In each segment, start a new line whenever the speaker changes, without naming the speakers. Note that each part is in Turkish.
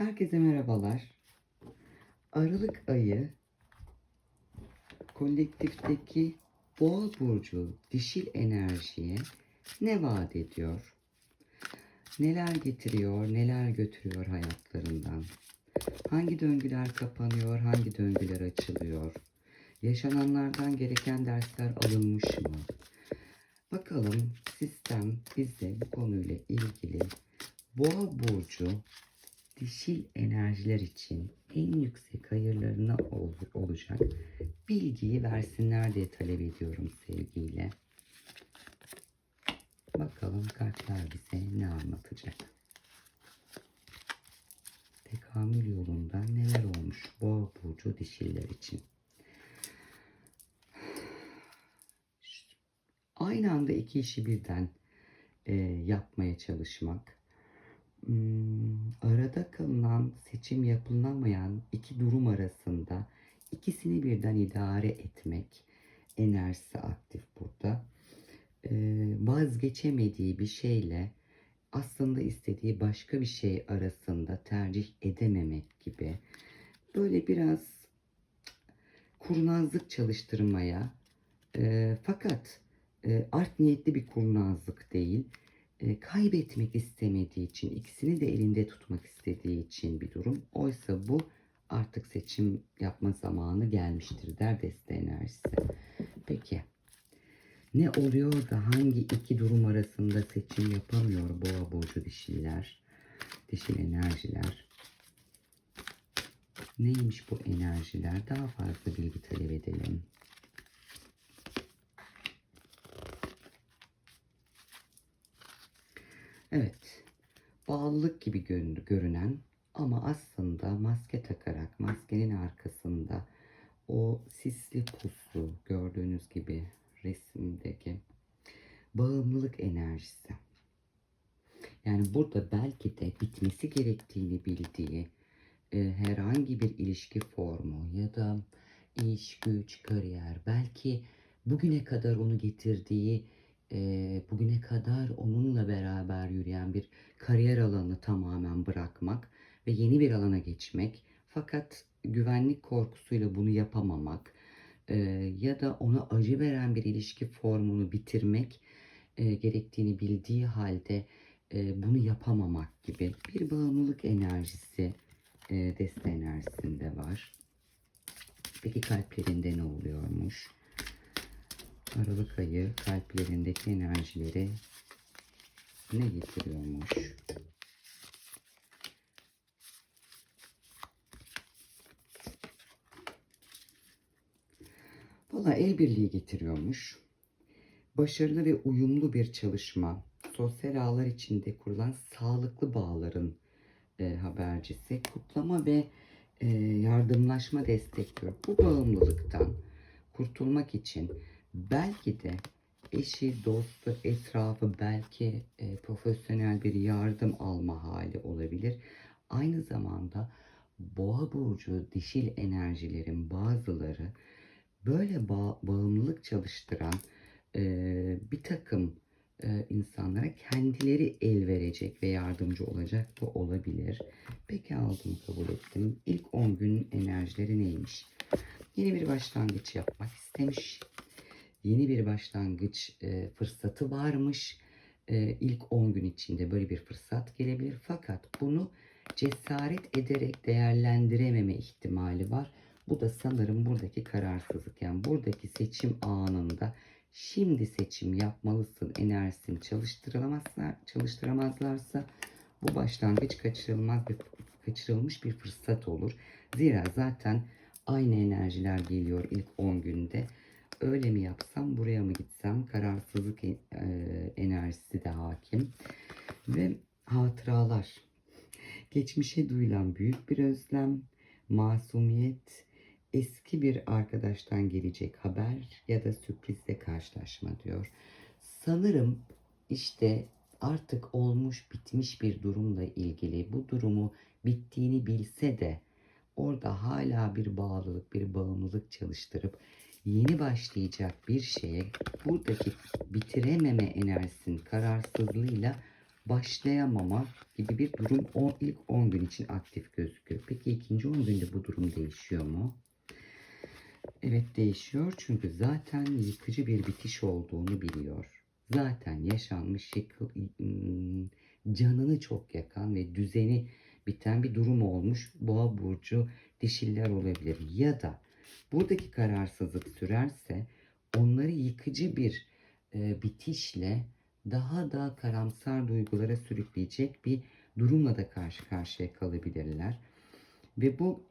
Herkese merhabalar. Aralık ayı kolektifteki Boğa burcu dişil enerjiye ne vaat ediyor? Neler getiriyor, neler götürüyor hayatlarından? Hangi döngüler kapanıyor, hangi döngüler açılıyor? Yaşananlardan gereken dersler alınmış mı? Bakalım sistem bize bu konuyla ilgili Boğa burcu dişil enerjiler için en yüksek hayırlarına ol- olacak bilgiyi versinler diye talep ediyorum sevgiyle. Bakalım kartlar bize ne anlatacak? Tekamül yolunda neler olmuş boğa burcu dişiller için? Aynı anda iki işi birden e, yapmaya çalışmak arada kalınan seçim yapılamayan iki durum arasında ikisini birden idare etmek enerjisi aktif burada. Ee, vazgeçemediği bir şeyle aslında istediği başka bir şey arasında tercih edememek gibi böyle biraz kurnazlık çalıştırmaya e, fakat e, art niyetli bir kurnazlık değil kaybetmek istemediği için, ikisini de elinde tutmak istediği için bir durum. Oysa bu artık seçim yapma zamanı gelmiştir der deste enerjisi. Peki ne oluyor da hangi iki durum arasında seçim yapamıyor boğa burcu dişiler, dişil enerjiler? Neymiş bu enerjiler? Daha fazla bilgi edelim. Evet, bağlılık gibi görün- görünen ama aslında maske takarak maskenin arkasında o sisli puslu gördüğünüz gibi resimdeki bağımlılık enerjisi. Yani burada belki de bitmesi gerektiğini bildiği e, herhangi bir ilişki formu ya da iş, güç, kariyer belki bugüne kadar onu getirdiği e, bugüne kadar onunla beraber yürüyen bir kariyer alanı tamamen bırakmak ve yeni bir alana geçmek. Fakat güvenlik korkusuyla bunu yapamamak e, ya da ona acı veren bir ilişki formunu bitirmek e, gerektiğini bildiği halde e, bunu yapamamak gibi bir bağımlılık enerjisi e, deste enerjisinde var. Peki kalplerinde ne oluyormuş? Aralık ayı kalplerindeki enerjileri ne getiriyormuş? Valla el birliği getiriyormuş. Başarılı ve uyumlu bir çalışma, sosyal ağlar içinde kurulan sağlıklı bağların e, habercisi, kutlama ve e, yardımlaşma destekliyor. Bu bağımlılıktan kurtulmak için belki de eşi, dostu, etrafı belki e, profesyonel bir yardım alma hali olabilir. Aynı zamanda boğa burcu dişil enerjilerin bazıları böyle bağ, bağımlılık çalıştıran e, bir takım e, insanlara kendileri el verecek ve yardımcı olacak da olabilir. Peki aldım kabul ettim. İlk 10 gün enerjileri neymiş? Yeni bir başlangıç yapmak istemiş yeni bir başlangıç e, fırsatı varmış. E, ilk 10 gün içinde böyle bir fırsat gelebilir. Fakat bunu cesaret ederek değerlendirememe ihtimali var. Bu da sanırım buradaki kararsızlık. Yani buradaki seçim anında şimdi seçim yapmalısın enerjisini çalıştıramazlar, çalıştıramazlarsa bu başlangıç kaçırılmaz bir kaçırılmış bir fırsat olur. Zira zaten aynı enerjiler geliyor ilk 10 günde öyle mi yapsam buraya mı gitsem? Kararsızlık e, enerjisi de hakim. Ve hatıralar. Geçmişe duyulan büyük bir özlem masumiyet eski bir arkadaştan gelecek haber ya da sürprizle karşılaşma diyor. Sanırım işte artık olmuş bitmiş bir durumla ilgili bu durumu bittiğini bilse de orada hala bir bağlılık bir bağımlılık çalıştırıp yeni başlayacak bir şeye buradaki bitirememe enerjisinin kararsızlığıyla başlayamama gibi bir durum o ilk 10 gün için aktif gözüküyor. Peki ikinci 10 günde bu durum değişiyor mu? Evet değişiyor çünkü zaten yıkıcı bir bitiş olduğunu biliyor. Zaten yaşanmış yıkıl, ım, canını çok yakan ve düzeni biten bir durum olmuş. Boğa burcu dişiller olabilir ya da buradaki kararsızlık sürerse onları yıkıcı bir e, bitişle daha da karamsar duygulara sürükleyecek bir durumla da karşı karşıya kalabilirler. Ve bu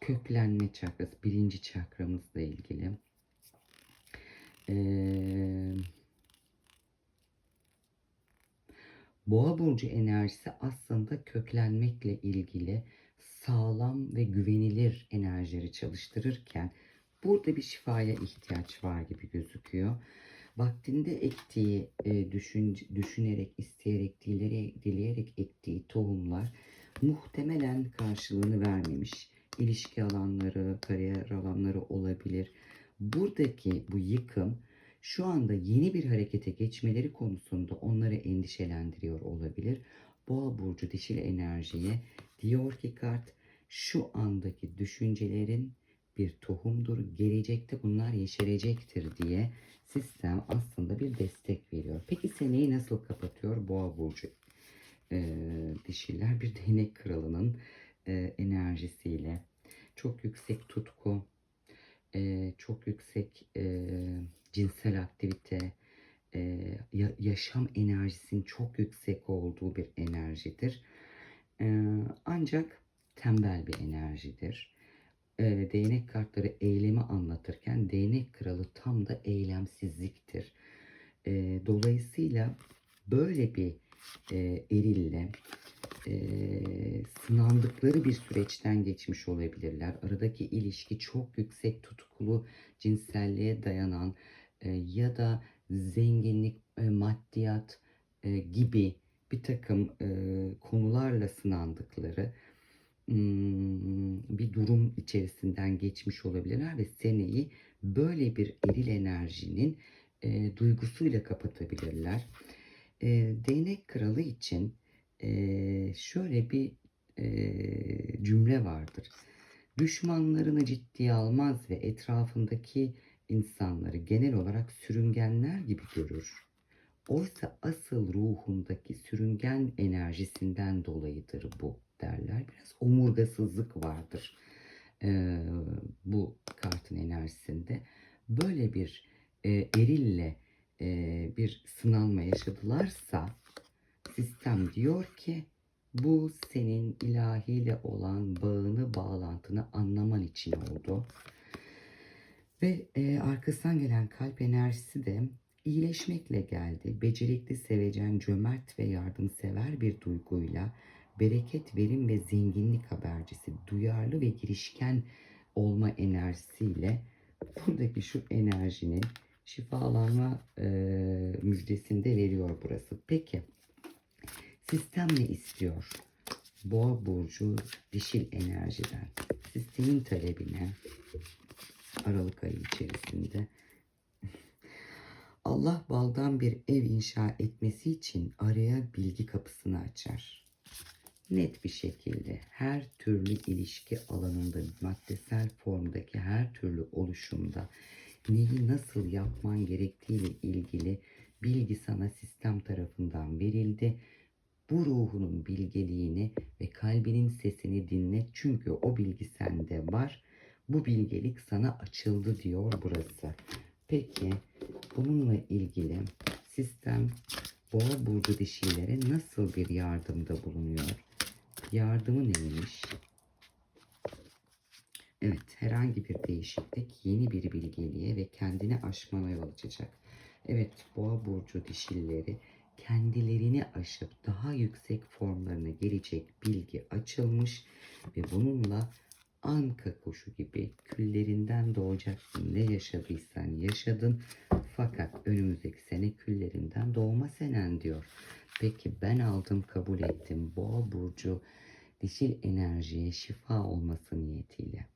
köklenme çakrası, birinci çakramızla ilgili. Ee, Boğa burcu enerjisi aslında köklenmekle ilgili sağlam ve güvenilir enerjileri çalıştırırken burada bir şifaya ihtiyaç var gibi gözüküyor. Vaktinde ektiği, e, düşün, düşünerek, isteyerek, dileyerek, dileyerek ektiği tohumlar muhtemelen karşılığını vermemiş. İlişki alanları, kariyer alanları olabilir. Buradaki bu yıkım şu anda yeni bir harekete geçmeleri konusunda onları endişelendiriyor olabilir. Boğa burcu dişil enerjiye diyor ki kart şu andaki düşüncelerin bir tohumdur. Gelecekte bunlar yeşerecektir diye sistem aslında bir destek veriyor. Peki seneyi nasıl kapatıyor Boğa burcu? Ee, dişiler bir değnek kralının e, enerjisiyle çok yüksek tutku, e, çok yüksek e, cinsel aktivite, e, ya- yaşam enerjisinin çok yüksek olduğu bir enerjidir. E, ancak tembel bir enerjidir. E, değnek kartları eylemi anlatırken değnek kralı tam da eylemsizliktir. E, dolayısıyla böyle bir e, erille e, sınandıkları bir süreçten geçmiş olabilirler. Aradaki ilişki çok yüksek tutkulu cinselliğe dayanan e, ya da zenginlik, e, maddiyat e, gibi bir takım e, konularla sınandıkları bir durum içerisinden geçmiş olabilirler ve seneyi böyle bir eril enerjinin e, duygusuyla kapatabilirler. E, değnek kralı için e, şöyle bir e, cümle vardır. Düşmanlarını ciddiye almaz ve etrafındaki insanları genel olarak sürüngenler gibi görür. Oysa asıl ruhundaki sürüngen enerjisinden dolayıdır bu derler. Biraz omurgasızlık vardır e, bu kartın enerjisinde. Böyle bir e, erille e, bir sınanma yaşadılarsa sistem diyor ki bu senin ilahiyle olan bağını, bağlantını anlaman için oldu. Ve e, arkasından gelen kalp enerjisi de iyileşmekle geldi. Becerikli, sevecen, cömert ve yardımsever bir duyguyla bereket, verim ve zenginlik habercisi, duyarlı ve girişken olma enerjisiyle buradaki şu enerjinin şifalanma e, müjdesinde veriyor burası. Peki sistem ne istiyor? Boğa burcu dişil enerjiden. Sistemin talebine Aralık ayı içerisinde Allah baldan bir ev inşa etmesi için araya bilgi kapısını açar. Net bir şekilde her türlü ilişki alanında maddesel formdaki her türlü oluşumda neyi nasıl yapman gerektiğiyle ilgili bilgi sana sistem tarafından verildi. Bu ruhunun bilgeliğini ve kalbinin sesini dinle çünkü o bilgi sende var. Bu bilgelik sana açıldı diyor burası. Peki bununla ilgili sistem boğa burcu dişilere nasıl bir yardımda bulunuyor? Yardımı neymiş? Evet, herhangi bir değişiklik yeni bir bilgeliğe ve kendini aşmana yol açacak. Evet, boğa burcu dişilleri kendilerini aşıp daha yüksek formlarına gelecek bilgi açılmış ve bununla anka kuşu gibi küllerinden doğacaksın. Ne yaşadıysan yaşadın fakat önümüzdeki sene küllerinden doğma senen diyor. Peki ben aldım kabul ettim boğa burcu dişil enerjiye şifa olması niyetiyle.